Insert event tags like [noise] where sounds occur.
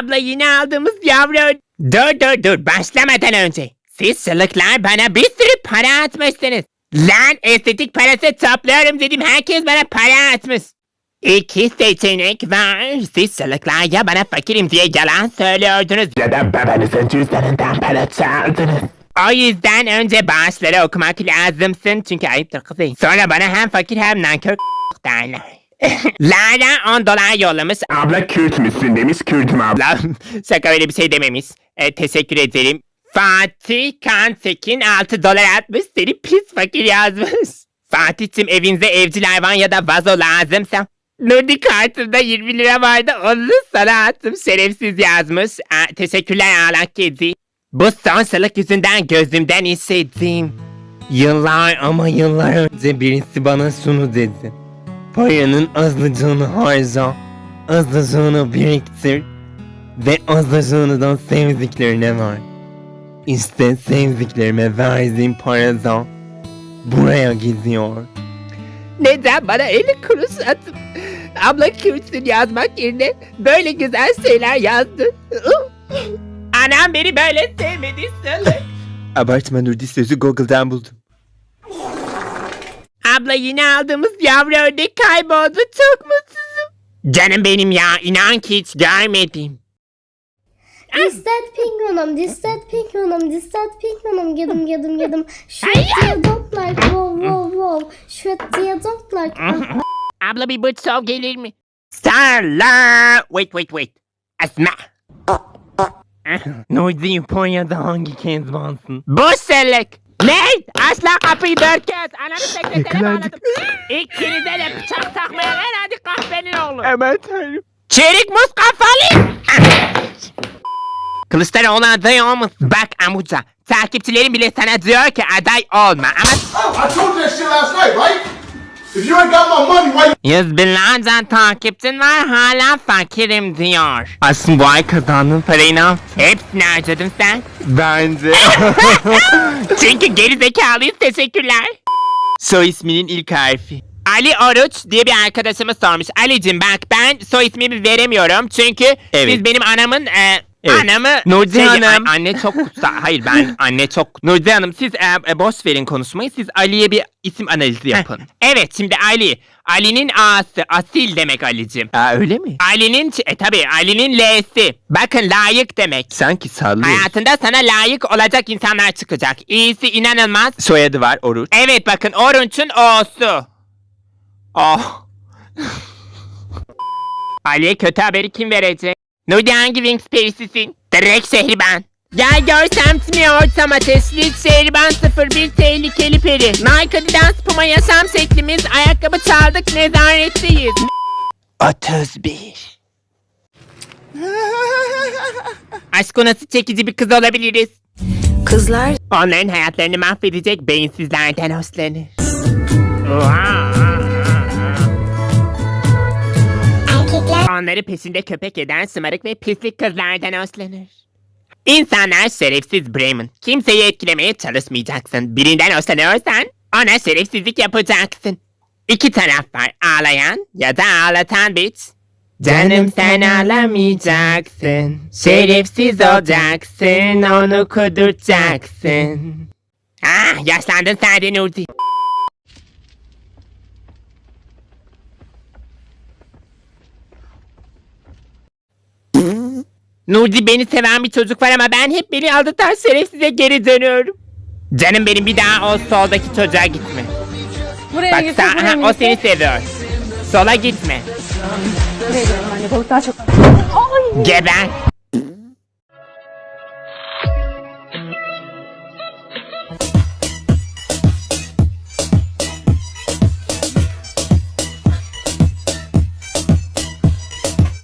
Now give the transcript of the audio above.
Abla yine aldığımız yavru. Dur dur dur başlamadan önce. Siz sılıklar bana bir sürü para atmışsınız. Lan estetik parası topluyorum dedim herkes bana para atmış. İki seçenek var. Siz sılıklar ya bana fakirim diye yalan söylüyordunuz Ya da babanızın cüzdanından para çaldınız. O yüzden önce bağışları okumak lazımsın çünkü ayıptır kızım. Sonra bana hem fakir hem nankör [laughs] derler. [laughs] Lara 10 dolar yollamış. Abla Kürt müsün demiş Kürt'üm abla. Şaka öyle bir şey dememiş. E, teşekkür ederim. Fatih Kantekin 6 dolar atmış seni pis fakir yazmış. Fatih'cim evinize evcil hayvan ya da vazo lazımsa. Nurdi kartında 20 lira vardı onu sana attım şerefsiz yazmış. Aa, teşekkürler ağlak kedi. Bu son sılık yüzünden gözümden hissettim. Yıllar ama yıllar önce birisi bana şunu dedi. Paranın azıcığını harca, azıcığını biriktir ve azıcığını da sevdiklerine ver. İşte sevdiklerime verdiğim paradan buraya gidiyor. Neden bana 50 kuruş atıp abla Kürt'sün yazmak yerine böyle güzel şeyler yazdı? Anam beni böyle sevmedi söyle. Abartma Nurdi sözü Google'dan buldum. Abla yine aldığımız yavru ördek kayboldu. Çok mutsuzum. Canım benim ya inan ki hiç görmedim. This that penguinum, this that penguinum, yedim yedim yedim. Shred diye dotlar, wow wow wow. Shred diye dotlar. Abla bir bıç sov gelir mi? Starla. Wait wait wait. Asma. Nurdi Japonya'da hangi kezbansın? Bu selek. Ne? Asla kapıyı dört kez. Ananı sekretere Yakalandık. bağladım. İkinize de bıçak takmayan en hadi kahvenin oğlu. Aman tanrım. Çelik muz kafalı. Kılıçdaroğlu aday olmasın. Bak amuca. Takipçilerin bile sana diyor ki aday olma. Ama I told you that shit last night, right? If you ain't got my money, why you yüz binlerce takipçin var hala fakirim diyor. Aslında bu ay kazandığın parayı ne yaptın? Hepsini harcadın sen. Bence. [laughs] Çünkü geri zekalıyız teşekkürler. Soy isminin ilk harfi. Ali Oruç diye bir arkadaşımız sormuş. Ali'cim bak ben soy ismimi veremiyorum çünkü Evet. siz benim anamın e, Evet. anamı Nurdi şey, Hanım. anne çok kutsal. Hayır ben [laughs] anne çok Nurdi Hanım siz e, e, boş verin konuşmayı. Siz Ali'ye bir isim analizi yapın. Evet şimdi Ali. Ali'nin A'sı asil demek Ali'cim. Aa öyle mi? Ali'nin e tabi Ali'nin L'si. Bakın layık demek. Sanki sallıyor. Hayatında sana layık olacak insanlar çıkacak. İyisi inanılmaz. Soyadı var Oruç. Evet bakın Orunç'un O'su. Oh. [laughs] Ali'ye kötü haberi kim verecek? Nudi hangi Wings perisisin? Direkt şehriban. Gel gör semtini ortam ateşli şehriban 01 tehlikeli peri. Nike Adidas Puma yaşam şeklimiz ayakkabı çaldık nezaretteyiz. 31 [laughs] Aşk nasıl çekici bir kız olabiliriz? Kızlar Onların hayatlarını mahvedecek beyinsizlerden hoşlanır. Onları peşinde köpek eden şımarık ve pislik kızlardan hoşlanır. İnsanlar şerefsiz Bremen. Kimseyi etkilemeye çalışmayacaksın. Birinden hoşlanıyorsan ona şerefsizlik yapacaksın. İki taraf var. Ağlayan ya da ağlatan bit. Canım sen ağlamayacaksın. Şerefsiz olacaksın. Onu kudurtacaksın. Ah yaşlandın de Nurdi. Nurdi beni seven bir çocuk var ama ben hep beni aldatan şerefsize geri dönüyorum. Canım benim bir daha o soldaki çocuğa gitme. buraya Bak gitsin, sen, buraya aha, o gitsin. seni seviyor. Sola gitme. Buraya gidelim anne balık daha çok. Geber.